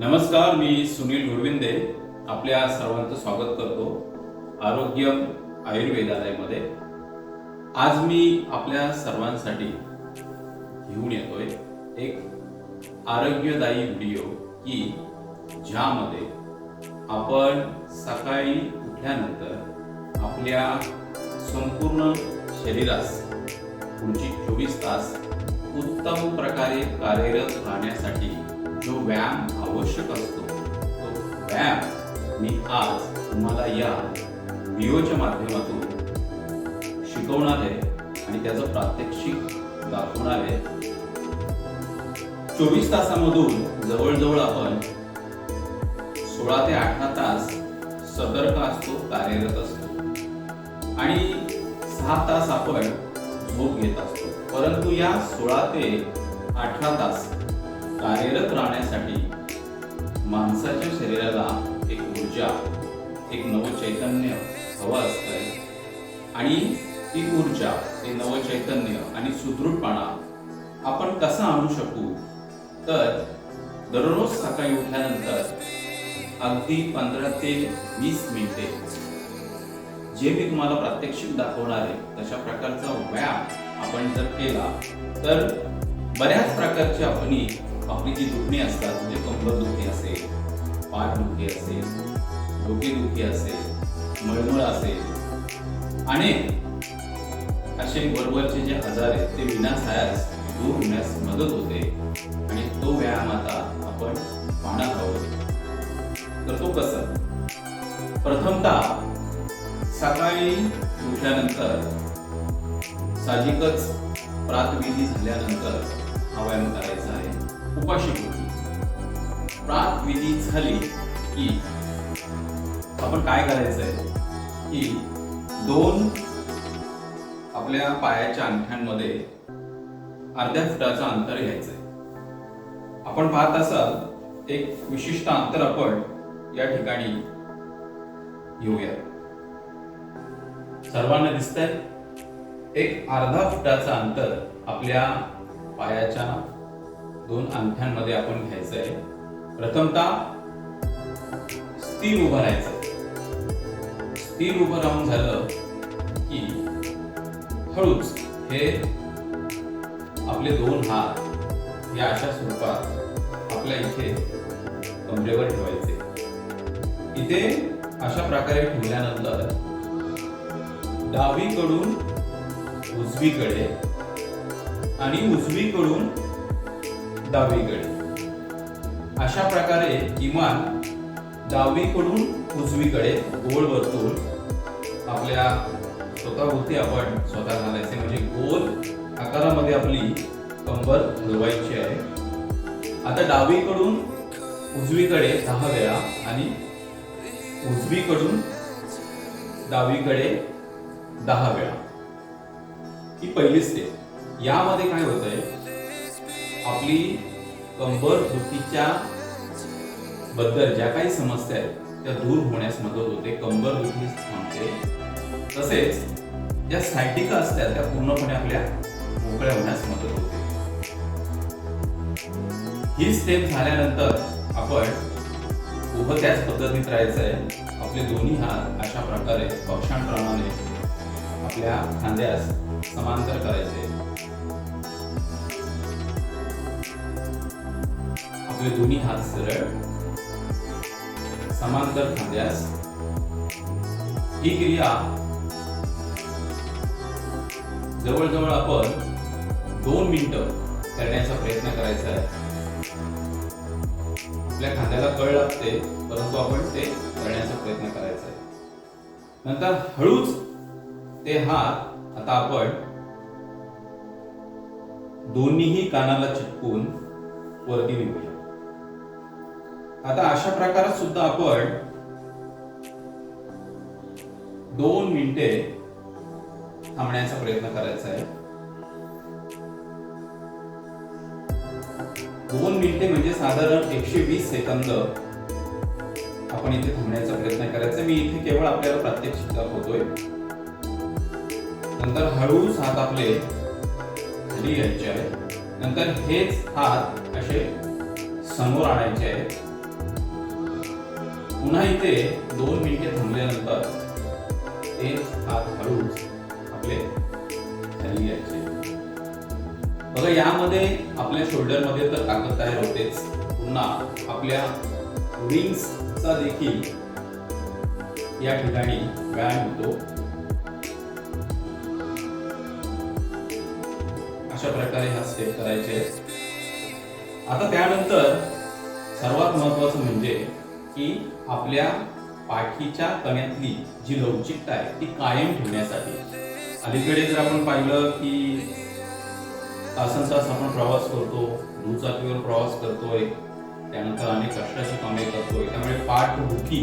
नमस्कार मी सुनील गुडविंदे. आपल्या सर्वांचं स्वागत करतो आरोग्य आयुर्वेदालयमध्ये. आज मी आपल्या सर्वांसाठी घेऊन येतोय एक आरोग्यदायी व्हिडिओ की ज्यामध्ये आपण सकाळी उठल्यानंतर आपल्या संपूर्ण शरीरास पुढची चोवीस तास उत्तम प्रकारे कार्यरत राहण्यासाठी जो व्यायाम आवश्यक असतो तो व्यायाम मी आज तुम्हाला या व्हिडिओच्या माध्यमातून शिकवणार आहे आणि त्याचं प्रात्यक्षिक दाखवणार आहे. चोवीस तासामधून जवळजवळ आपण सोळा ते अठरा तास सतर्क असतो कार्यरत असतो. आणि सहा तास आपण झोप घेत असतो. परंतु या सोळा ते अठरा तास कार्यरत राहण्यासाठी माणसाच्या शरीराला एक ऊर्जा एक नवचैतन्य हवं असतंय. आणि ती ऊर्जा ते नवचैतन्य आणि सुदृढपणा आपण कसा आणू शकू? तर दररोज सकाळी उठल्यानंतर अगदी पंधरा ते वीस मिनिटे जे मी तुम्हाला प्रात्यक्षिक दाखवणार आहे तशा प्रकारचा व्यायाम आपण जर केला तर बऱ्याच प्रकारची आपण आपली जी दुखणी असतात म्हणजे कंबर दुखी असेल पाठ दुखी असेल डोके दुखी असेल मळमळ असेल अनेक असे वरवरचे जे आजार आहेत ते विनासायास दूर होण्यास मदत होते. आणि तो व्यायाम आता आपण पाहणार आहोत. तर तो कसा प्रथमतः सकाळी उठल्यानंतर साहजिकच प्रातविधी झाल्यानंतर हा व्यायाम करायचा. उपाशी पोटी प्रातविधी झाली की आपण काय करायचं आहे की दोन आपल्या पायाच्या अंगठ्यांमध्ये अर्ध्या फुटाचं अंतर घ्यायचं आहे आपण पाहत असाल एक विशिष्ट अंतर आपण या ठिकाणी घेऊया. सर्वांना दिसतंय? एक अर्धा फुटाचं अंतर आपल्या पायाच्या दोन अंगठ्यांमध्ये आपण घ्यायचं आहे प्रथमतः स्थिर उभं राहायचं. स्थिर उभं राहून झालं की हळूच हे आपले दोन हात या अशा स्वरूपात आपल्या इथे कमरेवर ठेवायचे. इथे अशा प्रकारे ठेवल्यानंतर डावीकडून उजवीकडे आणि उजवीकडून डावीकडे. अशा प्रकारे किमान डावीकडून उजवीकडे गोल वर्तुळ आपल्या स्वतःभोवती आपण स्वतः घालायचे. म्हणजे गोल आकारामध्ये आपली कंबर हलवायची आहे. आता डावीकडून उजवीकडे दहा वेळा आणि उजवीकडून डावीकडे दहा वेळा. ही पहिली स्टेप यामध्ये काय होतंय? आपली कंबर दुखीच्या बद्दल ज्या काही समस्या आहेत त्या दूर होण्यास मदत होते. कंबर दुखी थांबते. तसेच ज्या सायटिका असतात त्या पूर्णपणे आपल्या मोकळ्या होण्यास मदत होते. ही स्टेप झाल्यानंतर आपण उभं त्याच पद्धतीत राहायचं आहे आपले दोन्ही हात अशा प्रकारे पक्षांप्रमाणे आपल्या खांद्यास समांतर करायचे. आपले दोन्ही हात सरळ समांतर खांद्यास. ही क्रिया जवळजवळ आपण दोन मिनिटं करण्याचा प्रयत्न करायचा आहे. आपल्या खांद्याला कळ लागते परंतु आपण ते करण्याचा प्रयत्न करायचा आहे. नंतर हळूच ते हात आता आपण दोन्हीही कानाला चिटकून वरती निघूया. आता अशा प्रकारात सुद्धा आपण दोन मिनिटे थांबण्याचा प्रयत्न करायचा आहे. दोन मिनिटे म्हणजे साधारण एकशे वीस सेकंद आपण इथे थांबण्याचा प्रयत्न करायचा. मी इथे केवळ आपल्याला प्रात्यक्षिक दाखवतोय नंतर हळूच हात आपले खाली घ्यायचे आहेत. नंतर हेच हात असे समोर आणायचे आहेत. पुन्हा इथे दोन मिनिटे थांबल्यानंतर ते हात हळूच आपले खाली यायचे. बघा यामध्ये आपल्या शोल्डरमध्ये तर ताकद तयार होतेच. पुन्हा आपल्या विंग्सचा देखील या ठिकाणी व्यायाम होतो. अशा प्रकारे हा स्टेप करायचे. आता त्यानंतर सर्वात महत्वाचं म्हणजे की आपल्या पाठीच्या कण्यातली जी लवचिकता आहे ती कायम ठेवण्यासाठी. अलीकडे जर आपण पाहिलं की तासन तास आपण प्रवास करतो दुचाकीवर प्रवास करतोय त्यानंतर अनेक कष्टाची कामे करतोय त्यामुळे पाठदुखी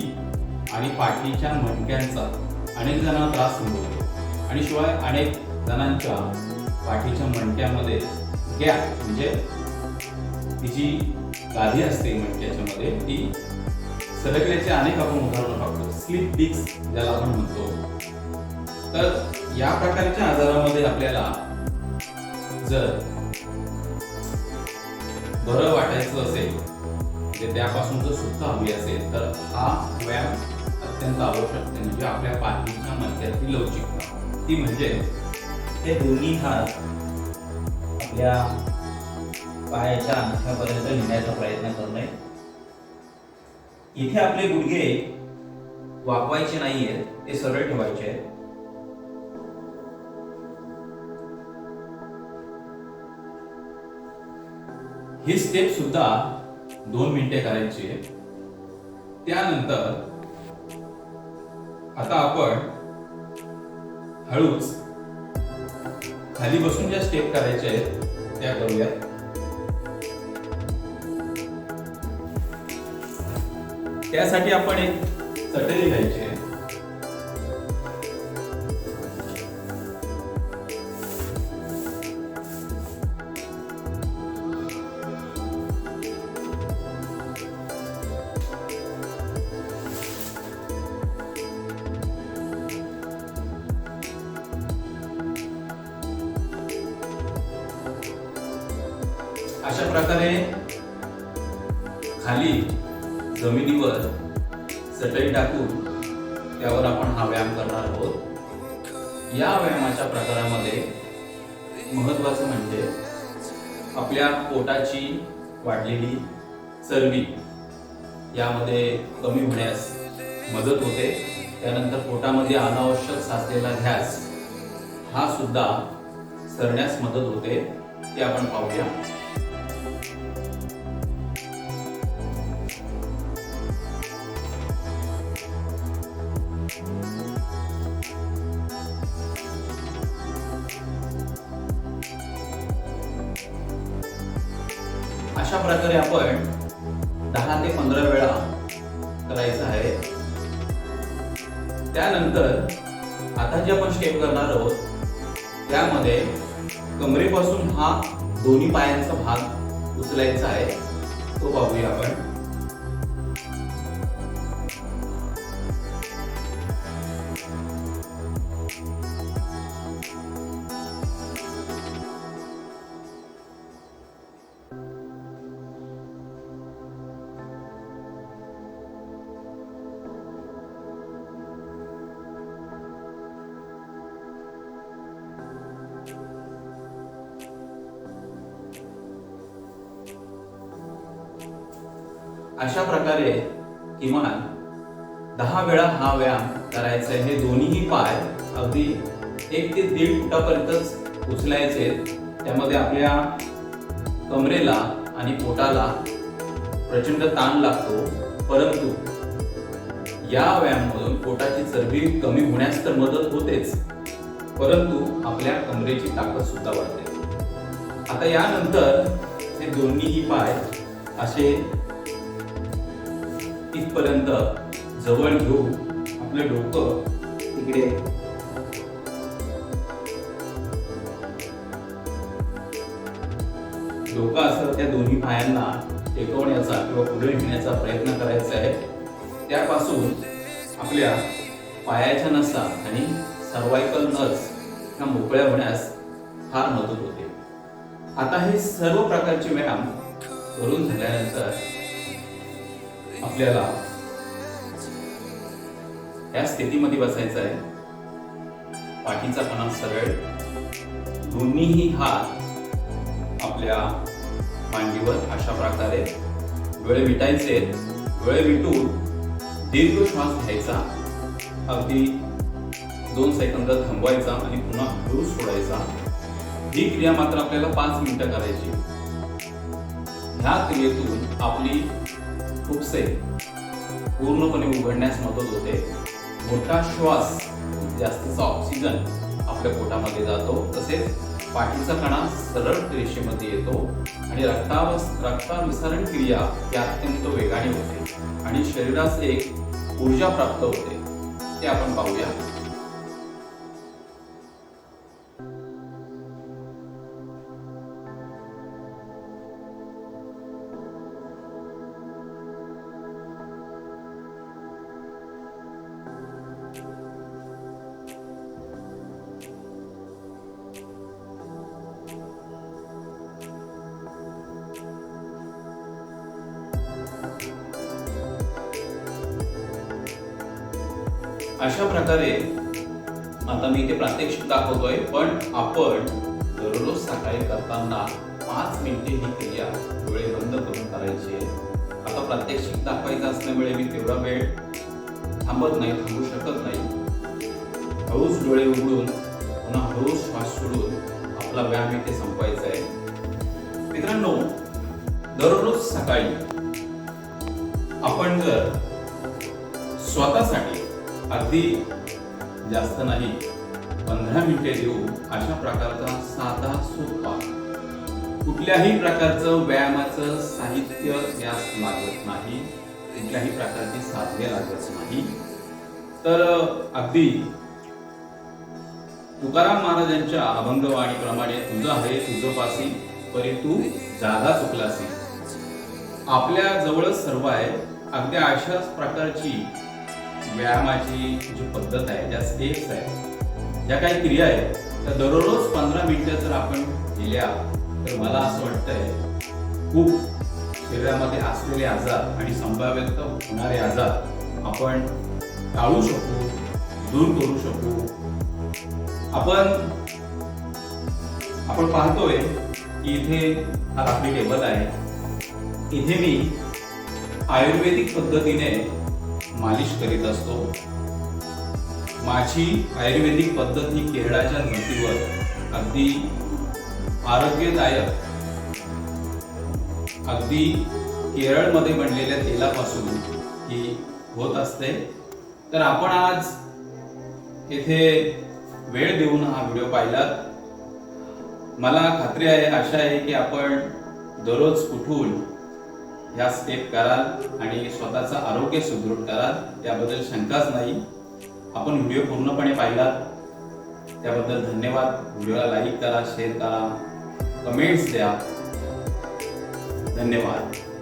आणि पाठीच्या मणक्यांचा अनेक जणांना त्रास संभवतो आणि शिवाय अनेक जणांच्या पाठीच्या मणक्यामध्ये गॅप म्हणजे ती जी गादी असते मणक्याच्यामध्ये ती सरकल्याचे अनेक आपण उदाहरणं पाहतो. स्लिप डिस्क ज्याला आपण म्हणतो. तर या प्रकारच्या आजारामध्ये आपल्याला जर बरं वाटायचं असेल म्हणजे त्यापासून जर सुद्धा हवी असेल तर हा व्यायाम अत्यंत आवश्यक आहे. म्हणजे आपल्या पाठीच्या मध्यातली लवचिकता. ती म्हणजे ते दोन्ही हात आपल्या पायाच्या अंगठ्यापर्यंत नेण्याचा प्रयत्न करणे. इथे आपले गुडघे वाकवायचे नाहीये ते सरळ ठेवायचे आहेत. ही स्टेप सुद्धा दोन मिनिटे करायची आहे त्यानंतर आता आपण हळूच खाली बसून ज्या स्टेप करायच्या आहेत त्या करूयात त्यासाठी आपण एक चटणी घ्यायची. आहे अशा प्रकारे खाली जमिनीवर चटई टाकून त्यावर आपण हा व्यायाम करणार आहोत. या व्यायामाच्या प्रकारामध्ये महत्वाचं म्हणजे आपल्या पोटाची वाढलेली चरबी यामध्ये कमी होण्यास मदत होते. त्यानंतर पोटामध्ये अनावश्यक साचलेला घ्यास हा सुद्धा सरण्यास मदत होते. ते आपण पाहूया. अशा प्रकारे आपण दहा ते पंधरा वेळा करायचं आहे. त्यानंतर आता जे आपण स्टेप करणार आहोत त्यामध्ये कमरेपासून हा दोन्ही पायांचा भाग उचलायचा आहे. तो पाहूया आपण. अशा प्रकारे किमान दहा वेळा हा व्यायाम करायचा आहे. हे दोन्हीही पाय अगदी एक ते दीड फुटापर्यंतच उचलायचे. त्यामध्ये आपल्या कमरेला आणि पोटाला प्रचंड ताण लागतो. परंतु या व्यायामामधून पोटाची चरबी कमी होण्यास तर मदत होतेच. परंतु आपल्या कमरेची ताकद सुद्धा वाढते. आता यानंतर हे दोन्हीही पाय असे पर्यंत जवळ घेऊ आपलं डोकं इकडे. डोकं असं त्या दोन्ही पायांना टेकवण्याचा किंवा पुढे नेण्याचा प्रयत्न करायचा आहे त्यापासून आपल्या पायाच्या नसा आणि सर्वायकल नस ह्या मोकळ्या होण्यास फार मदत होते. आता हे सर्व प्रकारचे व्यायाम करून झाल्यानंतर आपल्याला त्या स्थितीमध्ये बसायचं आहे. पाठीचा कणा सरळ. दोन्हीही हात आपल्या मांडीवर अशा प्रकारे डोळे मिटायचे. डोळे मिटून दीर्घ श्वास घ्यायचा. अगदी दोन सेकंद थांबवायचा आणि पुन्हा हळू सोडायचा. ही क्रिया मात्र आपल्याला पाच मिनिटं करायची. ह्या क्रियेतून आपली फुफ्से पूर्णपणे उघडण्यास मदत होते. मोठा श्वास जास्तीचा ऑक्सिजन आपल्या पोटामध्ये जातो. तसेच पाठीचा कणा सरळ रेषेमध्ये येतो आणि रक्तावस रक्ताभिसरण क्रिया ही अत्यंत वेगाने होते आणि शरीरास एक ऊर्जा प्राप्त होते. ते आपण पाहूया. अशा प्रकारे आता मी इथे प्रात्यक्षिक दाखवतोय पण आपण दररोज सकाळी करताना पाच मिनिटे ही क्रिया डोळे बंद करून करायची आहे. आता प्रात्यक्षिक दाखवायचं असल्यामुळे मी तेवढा वेळ थांबत नाही थांबू शकत नाही. हळूच डोळे उघडून पुन्हा हळूच श्वास सोडून आपला व्यायाम इथे संपवायचा आहे. मित्रांनो दररोज सकाळी आपण जर स्वतःसाठी अगदी जास्त नाही पंधरा मिनिटे देऊ अशा प्रकारचा साधा सोपा कुठल्याही प्रकारचं व्यायामाचं साहित्य यास लागत नाही कुठल्याही प्रकारची साधने लागत नाही. तर अगदी तुकाराम महाराजांच्या अभंगवाणीप्रमाणे तुझं आहे तुझं पासी परी तू जागा चुकलासी. आपल्या जवळच सर्व आहे अगदी अशाच प्रकारची व्यायामाची जी पद्धत आहे त्या स्टेप्स आहेत ज्या काही क्रिया आहेत त्या दररोज पंधरा मिनिटं जर आपण केल्या तर मला असं वाटतंय खूप शरीरामध्ये असलेले आजार आणि संभाव्यत होणारे आजार आपण टाळू शकू दूर करू शकू. आपण आपण पाहतोय की इथे हा आपली टेबल आहे. इथे मी आयुर्वेदिक पद्धतीने मालिश करीत असतो. माझी आयुर्वेदिक पद्धत ही केरळाच्या धर्तीवर अगदी आरोग्यदायक. अगदी केरळमध्ये बनलेल्या तेलापासून ही होत असते. तर आपण आज येथे वेळ देऊन हा व्हिडिओ पाहिलात. मला खात्री आहे आशा आहे की आपण दररोज उठून ह्या स्टेप कराल आणि स्वतःचं आरोग्य सुदृढ कराल त्याबद्दल शंकाच नाही. आपण व्हिडिओ पूर्णपणे पाहिलात. त्याबद्दल धन्यवाद. व्हिडिओला लाईक करा शेअर करा कमेंट्स द्या. धन्यवाद.